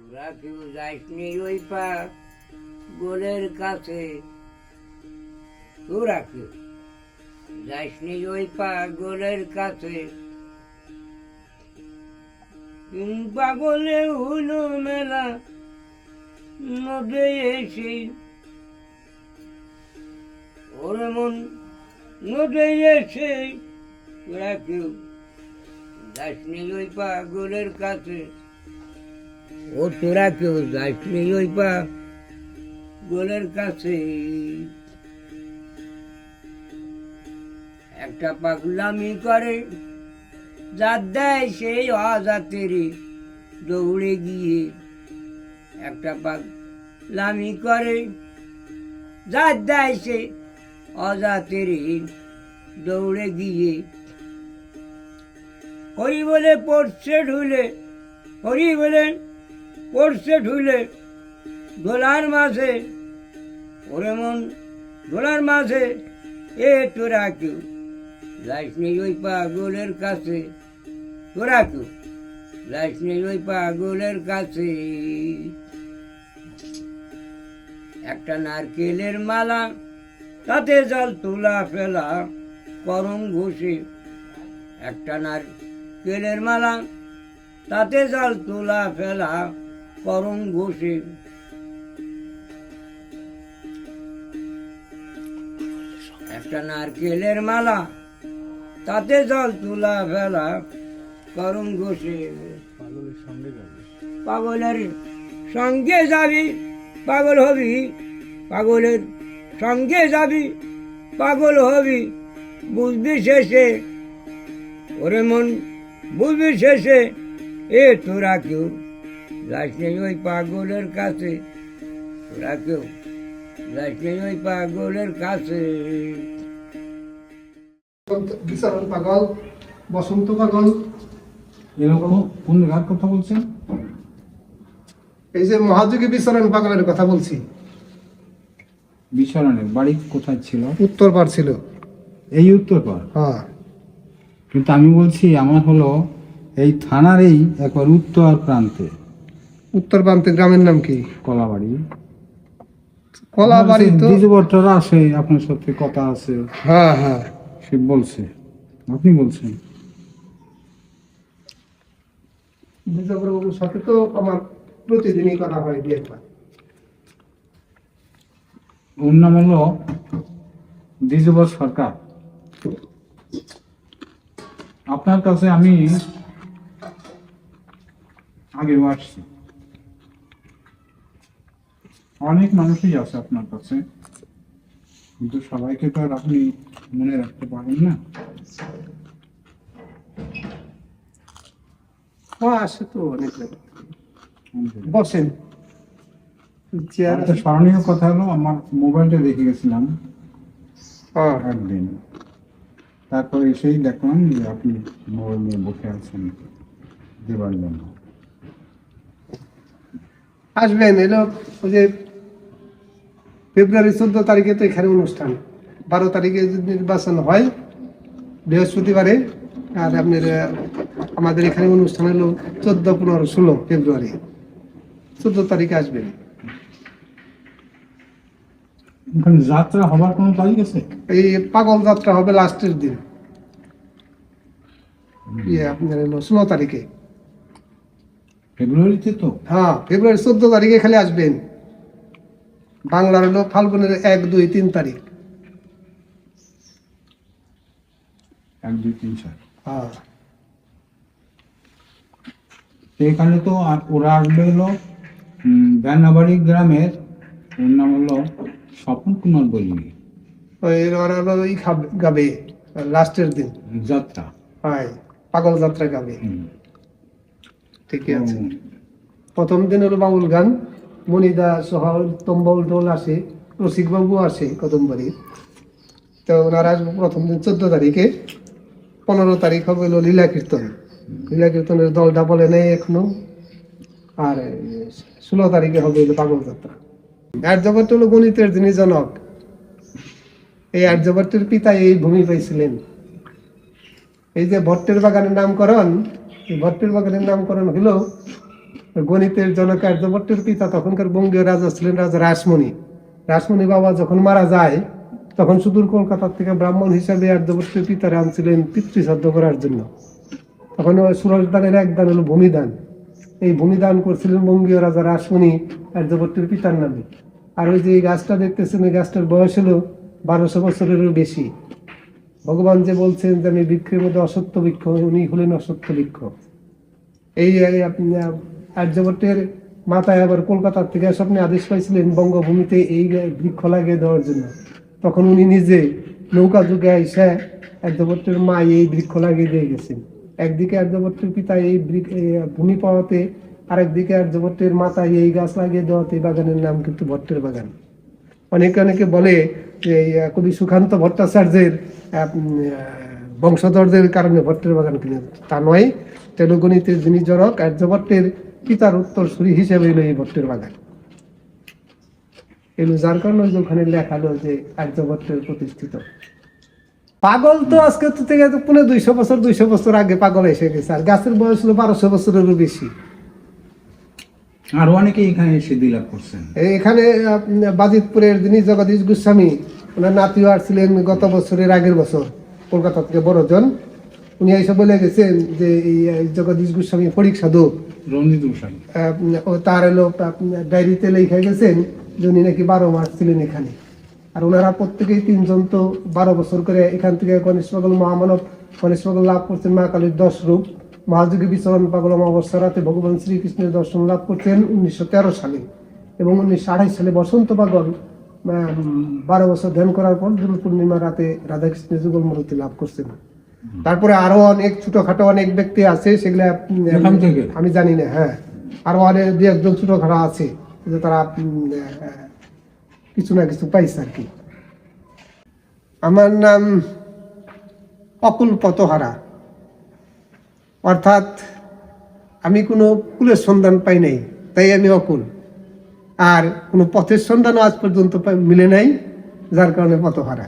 তোরা কেউ যাইসনি ওই পা গোলের কাছে? তোরা কেউ ওই পা গোলের কাছে? পাগলে হইল মেলা নদে এসে। ওরে মন নদে এসে। তোরা কেউ যাইসনি ওই পাগলের কাছে? ও তোরা কেউ যাইসনি ওই পা গোলের কাছে। একটা পাগলামি করে যার দেয় সেই অজাতেরই দৌড়ে গিয়ে। একটা পাগলামি করে যার দেয় সে অজাতেরই দৌড়ে গিয়ে। হরি বলে পড়ছে ঢুলে হরি বলে পড়ছে ঢুলে, দোলার মাঝে, ওরে মন, দোলার মাঝে, এ তোরা কেউ? যাইস নেই ওই পাগলের কাছে, তোরা কেউ? যাইস নেই ওই পাগলের কাছে। একটা নারকেলের মালা, তাতে জল তোলা ফেলা, করম ঘষে। একটা নারকেলের মালা, তাতে জল তোলা ফেলা করম ঘষে একটা নারকেলের মালা তাতে জল তুলা ফেলা করম ঘষে। পাগলের সঙ্গে যাবি পাগল হবি। পাগলের সঙ্গে যাবি পাগল হবি। বুঝবি শেষে ওরে মন বুঝবি শেষে এ তোরা কেউ নেই ওই পাগলের কাছে কেউ যাস ওই পাগলের কাছে। বিচরণ পাগল বসন্ত পাগল। এরকম কোন গান কথা বলছেন? এই যে মহাযোগী বিচরণ পাগলের কথা বলছি। বিচরণের বাড়ি কোথায় ছিল? উত্তর পার ছিল। এই উত্তরপাড়? হ্যাঁ। কিন্তু আমি বলছি আমার হলো এই থানারই একবার উত্তর প্রান্তে। উত্তর প্রান্তের গ্রামের নাম কি? কলাবাড়ি। কলাবাড়ি তো দ্বিজবর্তরা আসে আপনার সাথে কথা আছে। হ্যাঁ হ্যাঁ। সে বলছে। আপনি বলছেন। বিজয়বাবুর সাথে তো আমার প্রতিদিনই কথা হয় দু একবার ওর নাম হলো দ্বিজবর সরকার। আপনার কাছে আমি আগেও আসছি। অনেক মানুষই আছে আপনার কাছে। কিন্তু সবাইকে তো আর আপনি মনে রাখতে পারেন না। আসে তো অনেক বসেন। স্মরণীয় কথা হলো আমার মোবাইলটা দেখে গেছিলাম। একদিন। তারপরে এসেই দেখলাম যে আপনি মোবাইল নিয়ে বসে আছেন দেবার জন্য আসবেন এলো ওই যে ফেব্রুয়ারি চোদ্দ তারিখে তো এখানে অনুষ্ঠান। বারো তারিখে যদি নির্বাচন হয় বৃহস্পতিবারে আর আপনার আমাদের এখানে অনুষ্ঠান হলো চোদ্দ পনেরো ষোলো ফেব্রুয়ারি। চোদ্দ তারিখে আসবেন যাত্রা হবার কোনো তারিখ আছে? এই পাগল যাত্রা হবে লাস্টের দিন। ইয়ে আপনার হলো ষোলো তারিখে। ফেব্রুয়ারিতে তো? হ্যাঁ ফেব্রুয়ারি চোদ্দ তারিখে খালি আসবেন। বাংলার হলো ফাল্গুনের এক দুই তিন তারিখ। এক দুই তিন চার। হ্যাঁ। এখানে তো আর ওরা আসবে হলো বেনাবাড়ি গ্রামের ওর নাম হলো স্বপন কুমার বলি ওরা হলো ওই গাবে লাস্টের দিন। যাত্রা। হয় পাগল যাত্রা গাবে। ঠিকই আছে। প্রথম দিন হলো বাউল গান মনিদা সহ তম্বল দোল আসে রসিক বাবু আসে কদমবাড়ি তো ওনারা প্রথম দিন চোদ্দ তারিখে পনেরো তারিখ হবে হলো লীলা কীর্তন। লীলা কীর্তনের দলটা বলে নেই এখনও। আর ষোলো তারিখে হবে হলো পাগল যাত্রা। আর্যভট্ট হলো গণিতের যিনি জনক, এই আর্যভট্টের পিতা এই ভূমি পাইছিলেন। এই যে ভট্টের বাগানের নামকরণ, এই ভট্টের বাগানের নামকরণ হলো গণিতের জনক আর্যভট্টের পিতা তখনকার বঙ্গীয় রাজা ছিলেন রাজা রাসমণি। রাসমণি বাবা যখন মারা যায় তখন সুদূর কলকাতার থেকে ব্রাহ্মণ হিসাবে আর্যভট্টের পিতারে আনছিলেন পিতৃশ্রাদ্ধ করার জন্য। তখন সুরজ দানের এক দান হলো ভূমিদান। এই ভূমিদান করছিলেন বঙ্গীয় রাজা রাসমণি আর্যভট্টের পিতার নামে। আর ওই যে এই গাছটা দেখতেছেন এই গাছটার বয়স হলো বারোশো বছরেরও বেশি। ভগবান যে বলছেন যে আমি বৃক্ষের মধ্যে অসত্য বৃক্ষ উনি হলেন অসত্য বৃক্ষ। এই আপনি, আর্যভট্টের মাথায় আবার কলকাতার থেকে স্বপ্নে আদেশ পাইছিলেন বঙ্গভূমিতে এই বৃক্ষ লাগিয়ে দেওয়ার জন্য। তখন উনি নিজে নৌকা যুগে এসে আর্যভট্টের মা এই বৃক্ষ লাগিয়ে দিয়ে গেছেন। একদিকে আর্যভট্টের পিতা এই ভূমি পাওয়াতে, আরেকদিকে আর্যভট্টের মাথায় এই গাছ লাগিয়ে দেওয়াতে বাগানের নাম কিন্তু ভট্টের বাগান। অনেকে অনেকে বলে যে কবি সুকান্ত ভট্টাচার্যের বংশধরদের কারণে ভট্টের বাগান কিনে তা নয়। তেলগণিতের যিনি জনক আর্যভট্টের পিতার উত্তর সুরি হিসেবে এলো এই ভট্টের বাগান। এলো যার কারণে ওই ওখানে লেখালো যে আর্যভট্টের প্রতিষ্ঠিত। পাগল তো আজকে তো থেকে পুনে দুইশো বছর দুইশো বছর আগে পাগল এসে গেছে আর গাছের বয়স হলো বারোশো বছরেরও বেশি। আর অনেকে এখানে সিদ্ধি লাভ করছেন। এখানে বাজিতপুরের যিনি জগদীশ গোস্বামী ওনার নাতিও আসছিলেন গত বছরের আগের বছর কলকাতা থেকে বড়জন। উনি এসে বলে গেছেন যে এই জগদীশ গোস্বামী ফরিক সাধু রঞ্জিত গোস্বামী। ও তার এলো ডায়েরিতে লেখা গেছেন যে উনি নাকি বারো মাস ছিলেন এখানে। আর ওনারা প্রত্যেকেই তিনজন তো বারো বছর করে এখান থেকে গণেশ পাগল মহামানব গণেশ পাগল লাভ করছেন মা কালীর দশ রূপ। মহাযোগী বিচরণ পাগল অমাবস্যা রাতে ভগবান শ্রীকৃষ্ণের দর্শন লাভ করছেন উনিশশো তেরো সালে। এবং উনিশশো আড়াই সালে বসন্ত পাগল বারো বছর ধ্যান করার পর দোল পূর্ণিমা রাতে রাধাকৃষ্ণের যুগল মূর্তি লাভ করছেন। তারপরে আরও অনেক ছোটখাটো অনেক ব্যক্তি আছে সেগুলা? আমি জানি না হ্যাঁ। আরও অনেক দু একজন ছোটখাটো আছে যে তারা কিছু না কিছু পাইছে আর কি। আমার নাম অকুল পতহারা। অর্থাৎ আমি কোনো কুলের সন্ধান পাই নাই তাই আমি অকুল। আর কোনো পথের সন্ধানও আজ পর্যন্ত মিলে নাই যার কারণে পথহারা